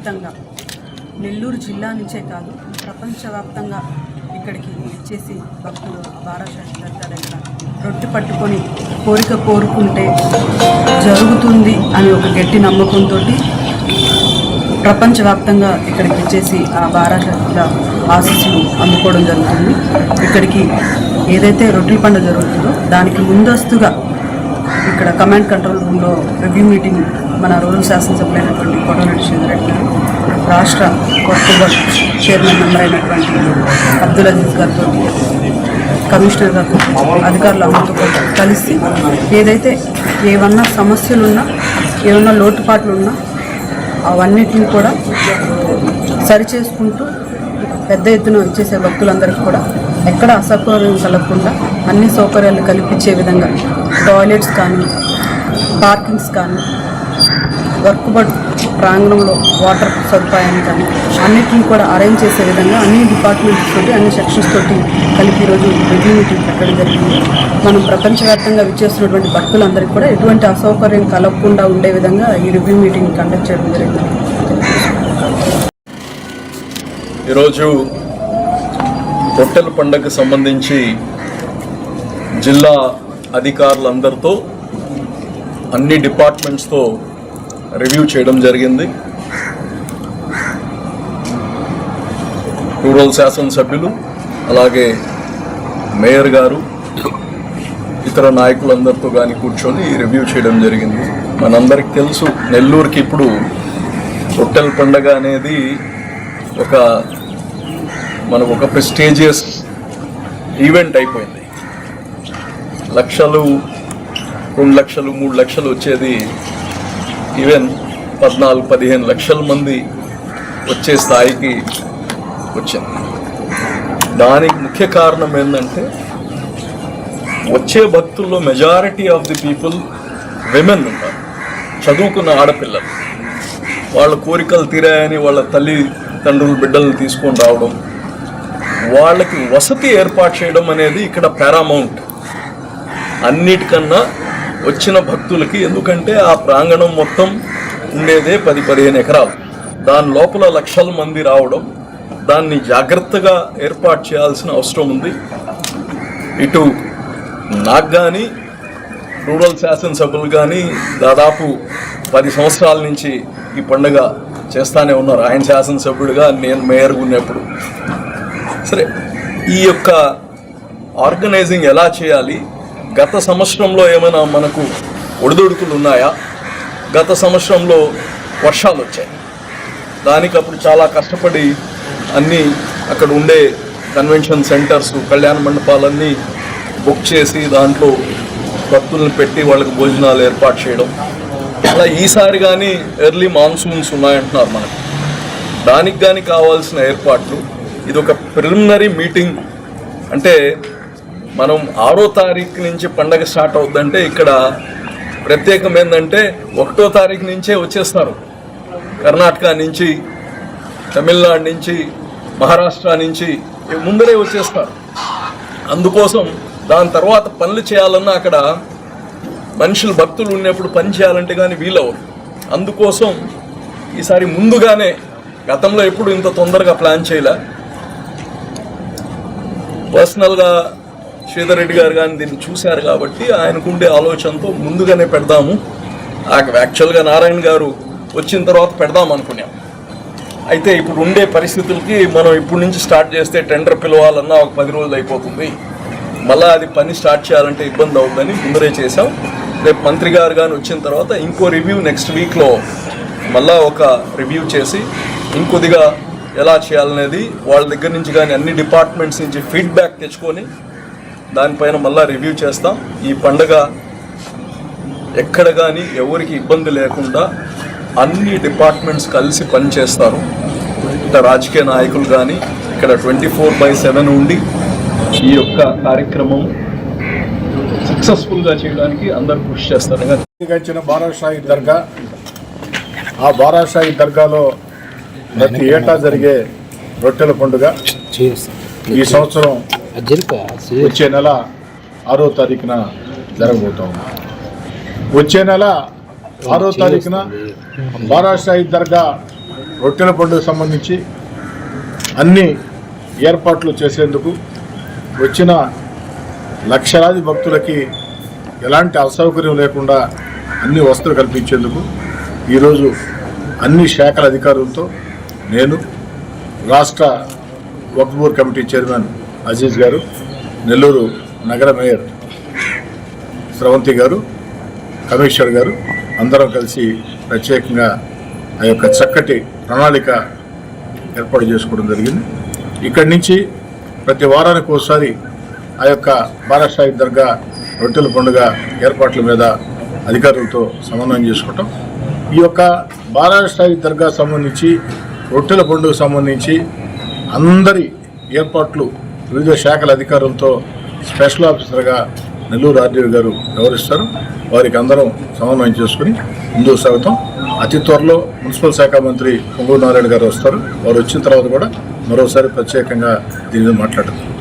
ఖచ్చితంగా నెల్లూరు జిల్లా నుంచే కాదు ప్రపంచవ్యాప్తంగా ఇక్కడికి వచ్చేసి భక్తులు బారాషాహి దర్గా దగ్గర రొట్టె పట్టుకొని కోరిక కోరుకుంటే జరుగుతుంది అని ఒక గట్టి నమ్మకంతో ప్రపంచవ్యాప్తంగా ఇక్కడికి వచ్చేసి ఆ బారాశాస్త్ర ఆశీస్సులు అందుకోవడం జరుగుతుంది. ఇక్కడికి ఏదైతే రొట్టెల పండుగ జరుగుతుందో దానికి ముందస్తుగా ఇక్కడ కమాండ్ కంట్రోల్ రూమ్లో రివ్యూ మీటింగ్ మన రూరల్ శాసనసభ్యులైనటువంటి కోటరెడ్డి శ్రీధరెడ్డి గారు రాష్ట్ర కొత్తగా చైర్మన్ మెంబర్ అయినటువంటి అబ్దుల్ అజీజ్ గారితో కమిషనర్ గారితో అధికారులు అందరితో కలిసి ఏదైతే ఏమన్నా సమస్యలున్నా ఏమన్నా లోటుపాట్లు ఉన్నా అవన్నిటిని కూడా సరిచేసుకుంటూ పెద్ద ఎత్తున వచ్చేసే భక్తులందరికీ కూడా ఎక్కడ అసౌకర్యం కలగకుండా అన్ని సౌకర్యాలు కల్పించే విధంగా టాయిలెట్స్ కానీ పార్కింగ్స్ కానీ వర్క్ బట్ ప్రాంగణంలో వాటర్ సదుపాయాన్ని కానీ అన్నిటిని కూడా అరేంజ్ చేసే విధంగా అన్ని డిపార్ట్మెంట్స్ తోటి అన్ని సెక్షన్స్ తోటి కలిపి ఈరోజు రివ్యూ మీటింగ్ పెట్టడం జరిగింది. మనం ప్రపంచవ్యాప్తంగా విచ్చేస్తున్నటువంటి భక్తులందరికీ కూడా ఎటువంటి అసౌకర్యం కలగకుండా ఉండే విధంగా ఈ రివ్యూ మీటింగ్ కండక్ట్ చేయడం జరిగింది. ఈరోజు పొట్టెల పండగకు సంబంధించి జిల్లా అధికారులందరితో అన్ని డిపార్ట్మెంట్స్తో రివ్యూ చేయడం జరిగింది. రూరల్ శాసనసభ్యులు అలాగే మేయర్ గారు ఇతర నాయకులందరితో కానీ కూర్చొని రివ్యూ చేయడం జరిగింది. మనందరికి తెలుసు నెల్లూరుకి ఇప్పుడు రొట్టెల పండగ అనేది ఒక మనకు ఒక ప్రెస్టీజియస్ ఈవెంట్ అయిపోయింది. లక్షలు రెండు లక్షలు మూడు లక్షలు వచ్చేది ఈవెన్ పద్నాలుగు పదిహేను లక్షల మంది వచ్చే స్థాయికి వచ్చింది దానికి ముఖ్య కారణం ఏంటంటే వచ్చే భక్తుల్లో majority of the people women ఉన్నారు చదువుకున్న ఆడపిల్లలు. వాళ్ళ కోరికలు తీరాయని వాళ్ళ తల్లి తండ్రులు బిడ్డలను తీసుకొని రావడం వాళ్ళకి వసతి ఏర్పాటు చేయడం అనేది ఇక్కడ పారామౌంట్ అన్నిటికన్నా వచ్చిన భక్తులకి ఎందుకంటే ఆ ప్రాంగణం మొత్తం ఉండేదే పది పదిహేను ఎకరాలు. దాని లోపల లక్షల మంది రావడం దాన్ని జాగ్రత్తగా ఏర్పాటు చేయాల్సిన అవసరం ఉంది. ఇటు నాకు కానీ రూరల్ శాసనసభ్యులు కానీ దాదాపు పది సంవత్సరాల నుంచి ఈ పండుగ చేస్తానే ఉన్నారు. ఆయన శాసనసభ్యుడిగా నేను మేయర్ ఉన్నప్పుడు. సరే ఈ యొక్క ఆర్గనైజింగ్ ఎలా చేయాలి? గత సంవత్సరంలో ఏమైనా మనకు ఒడిదుడుకులు ఉన్నాయా? గత సంవత్సరంలో వర్షాలు వచ్చాయి. దానికి అప్పుడు చాలా కష్టపడి అన్నీ అక్కడ ఉండే కన్వెన్షన్ సెంటర్స్ కళ్యాణ మండపాలన్నీ బుక్ చేసి దాంట్లో భక్తులను పెట్టి వాళ్ళకి భోజనాలు ఏర్పాటు చేయడం. అలా ఈసారి కానీ ఎర్లీ మాన్సూన్స్ ఉన్నాయంటున్నారు మనకు. దానికి కానీ కావాల్సిన ఏర్పాట్లు. ఇది ఒక ప్రిలిమినరీ మీటింగ్. అంటే మనం ఆరో తారీఖు నుంచి పండగ స్టార్ట్ అవుద్దంటే ఇక్కడ ప్రత్యేకం ఏంటంటే ఒకటో తారీఖు నుంచే వచ్చేస్తారు. కర్ణాటక నుంచి తమిళనాడు నుంచి మహారాష్ట్ర నుంచి ముందరే వచ్చేస్తారు. అందుకోసం దాని తర్వాత పనులు చేయాలన్నా అక్కడ మనుషులు భక్తులు ఉన్నప్పుడు పని చేయాలంటే కానీ వీలవరు అందుకోసం ఈసారి ముందుగానే గతంలో ఎప్పుడు ఇంత తొందరగా ప్లాన్ చేయలే. పర్సనల్గా శ్రీధర్ రెడ్డి గారు కానీ దీన్ని చూశారు కాబట్టి ఆయనకుండే ఆలోచనతో ముందుగానే పెడదాము. యాక్చువల్గా నారాయణ గారు వచ్చిన తర్వాత పెడదాం అనుకున్నాం. అయితే ఇప్పుడు ఉండే పరిస్థితులకి మనం ఇప్పుడు నుంచి స్టార్ట్ చేస్తే టెండర్ పిలవాలన్నా ఒక పది రోజులు అయిపోతుంది. మళ్ళీ అది పని స్టార్ట్ చేయాలంటే ఇబ్బంది అవుతుందని ముందరే చేసాం రేపు మంత్రి గారు కానీ వచ్చిన తర్వాత ఇంకో రివ్యూ నెక్స్ట్ వీక్లో మళ్ళా ఒక రివ్యూ చేసి ఇంకొద్దిగా ఎలా చేయాలనేది వాళ్ళ దగ్గర నుంచి కానీ అన్ని డిపార్ట్మెంట్స్ నుంచి ఫీడ్బ్యాక్ తెచ్చుకొని దానిపైన మళ్ళా రివ్యూ చేస్తాం. ఈ పండగ ఎక్కడ కానీ ఎవరికి ఇబ్బంది లేకుండా అన్ని డిపార్ట్మెంట్స్ కలిసి పనిచేస్తారు. ఇక్కడ రాజకీయ నాయకులు కానీ ఇక్కడ ట్వంటీ ఫోర్ బై సెవెన్ ఉండి ఈ యొక్క కార్యక్రమం సక్సెస్ఫుల్గా చేయడానికి అందరు కృషి చేస్తారు. గడిచిన బారాషాహి దర్గా ఆ బారాషాహి దర్గాలో ప్రతి ఏటా జరిగే రొట్టెల పండుగ. ఈ సంవత్సరం వచ్చే నెల ఆరో తారీఖున జరగబోతా ఉంది. వచ్చే నెల ఆరో తారీఖున బారాషాహి దర్గా రొట్టెల పండుగ సంబంధించి అన్ని ఏర్పాట్లు చేసేందుకు వచ్చిన లక్షలాది భక్తులకి ఎలాంటి అసౌకర్యం లేకుండా అన్ని వసతులు కల్పించేందుకు ఈరోజు అన్ని శాఖల అధికారులతో నేను రాష్ట్ర వక్ఫ్ కమిటీ చైర్మన్ అజీజ్ గారు నెల్లూరు నగర మేయర్ స్రవంతి గారు కమిషనర్ గారు అందరం కలిసి ప్రత్యేకంగా ఆ యొక్క చక్కటి ప్రణాళిక ఏర్పాటు చేసుకోవడం జరిగింది. ఇక్కడి నుంచి ప్రతి వారానికి ఒకసారి ఆ యొక్క బారాషాహి దర్గా రొట్టెల పండుగ ఏర్పాట్ల మీద అధికారులతో సమన్వయం చేసుకుంటాం ఈ యొక్క బారాషాహి దర్గా సంబంధించి రొట్టెల పండుగ సంబంధించి అందరి ఏర్పాట్లు వివిధ శాఖల అధికారులతో స్పెషల్ ఆఫీసర్గా నెల్లూరు ఆర్డీవి గారు వ్యవహరిస్తారు. వారికి అందరం సమన్వయం చేసుకుని ముందుకు సాగుతాం. అతి త్వరలో మున్సిపల్ శాఖ మంత్రి పొంగూరు నారాయణ గారు వస్తారు. వారు వచ్చిన తర్వాత కూడా మరోసారి ప్రత్యేకంగా దీని మీద మాట్లాడతారు.